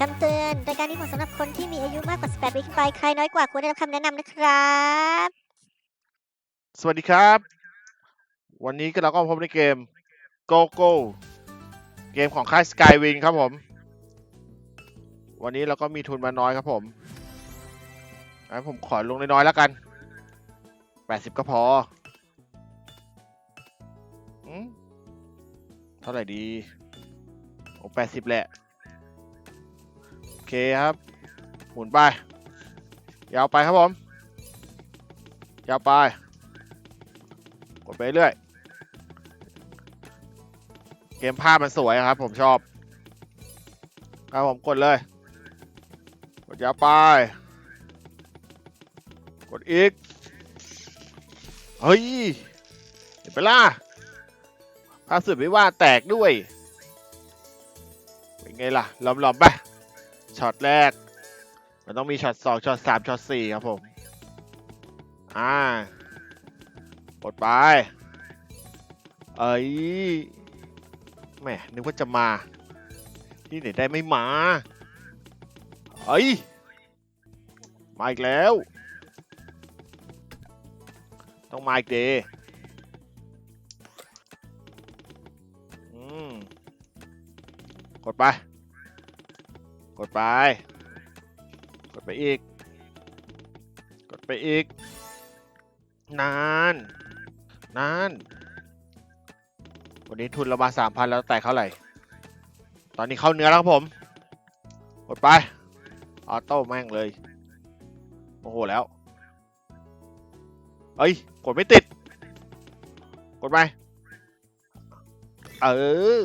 คำเตือนโดยการนี้เหมาะสำหรับคนที่มีอายุมากกว่า 18 ปีขึ้นไป ใครน้อยกว่าควรได้รับคำแนะนำนะครับ สวัสดีครับ วันนี้ก็เราก็พบในเกม Go Go เกมของค่าย Skywin ครับผม วันนี้เราก็มีทุนมาน้อยครับผมงั้นผมขอลงน้อยๆแล้วกัน 80 ก็พออืมเท่าไหร่ดีโอ้80 แหละ เคครับ หมุนไป ยาวไปครับผม ยาวไป กดไปเรื่อย เกมภาพมันสวยครับ ผมชอบ ครับผมกดเลย กดยาวไป กดอีก เฮ้ย เห็นไปล่ะภาพสุดไม่ว่าแตกด้วย เป็นไงล่ะหลอมๆไป ช็อตแรก มันต้องมีช็อตสองช็อตสามช็อตสี่ครับผม อ่ากดไป เอ้ยแหมนึกว่าจะมา ที่ไหนได้ไม่มาเอ้ย มาอีกแล้ว ต้องมาอีกเดอืม กดไป กดไป กดไปอีก กดไปอีก นาน นาน วันนี้ทุนเรามาสามพันแล้วแต่เท่าไหร่ ตอนนี้เข้าเนื้อแล้วครับผม กดไป ออโต้แม่งเลย โอ้โหแล้ว เอ้ย กดไม่ติด กดไป เออ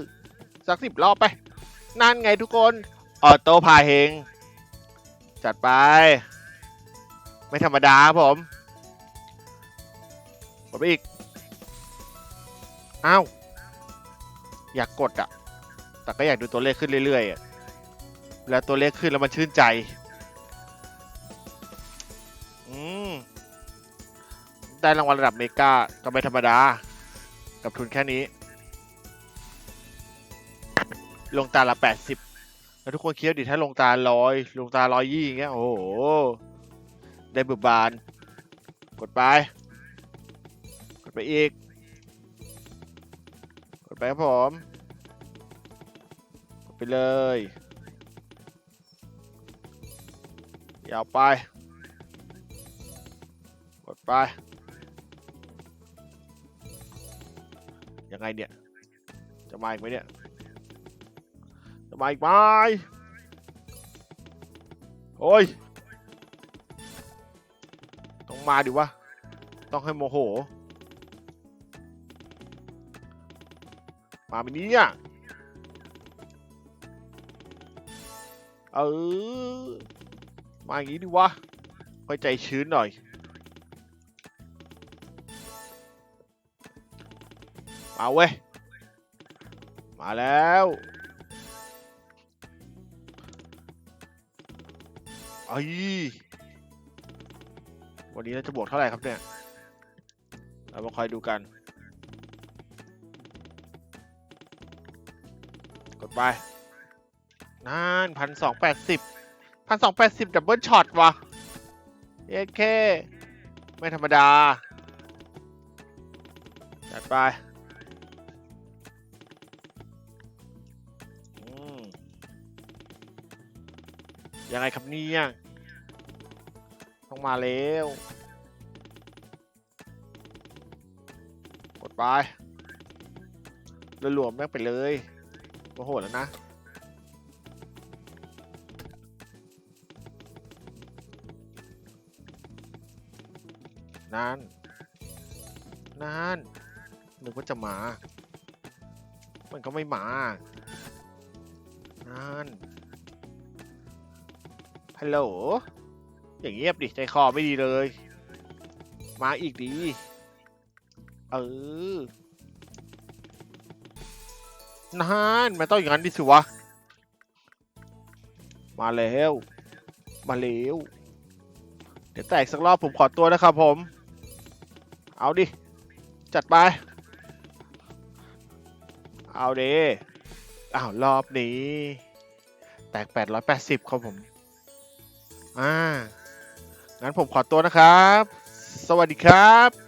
สักสิบรอบไป นั่นไงทุกคน ออโต้พาเฮง จัดไป ไม่ธรรมดาครับผมกดไปอีก อ้าว อยากกดอะแต่ก็อยากดูตัวเลขขึ้นเรื่อยๆแล้วตัวเลขขึ้นแล้วมันชื่นใจ อืม ได้รางวัลระดับเมกาก็ไม่ธรรมดา กับทุนแค่นี้ ลงตาละแปดสิบ แล้วทุกคนคิดดูดิถ้าลงตาร้อย ลงตาร้อยยี่อย่างเงี้ย โอ้โห ได้เบิกบาน กดไป กดไปอีก กดไปครับผม กดไปเลยยาวไป กดไป ยังไงเนี่ย จะมาอีกไหมเนี่ย มาอีกไหมโอ้ย ต้องมาดิวะ ต้องให้โมโห มาไปนี้อะเออ มาอย่างนี้ดิวะค่อยใจชื้นหน่อย มาเว้ย มาแล้ว อ้ยวันนี้เราจะบวกเท่าไหร่ครับเนี่ย เรามาคอยดูกัน กดไปนานพันสองแปดสิบพันสองแปดสิบดับเบิลช็อตวะเอเค ไม่ธรรมดา จัดไป ยังไงครับเนี่ยต้องมาแล้วกดไปรวมๆแม่งไปเลยโอ้โหแล้วนะนานนานนึกว่าจะมา มันก็ไม่มานาน ฮัลโหล อย่างเงียบดิ ใจคอไม่ดีเลย มาอีกดี เออนานมันต้องอย่างนั้นดิสิวะ มาแล้ว มาแล้วเดี๋ยวแตกสักรอบผมขอตัวนะครับผม เอาดิ จัดไป เอาดิอ้าวรอบนี้ แตก 880 ครับผม อ่างั้นผมขอตัวนะครับ สวัสดีครับ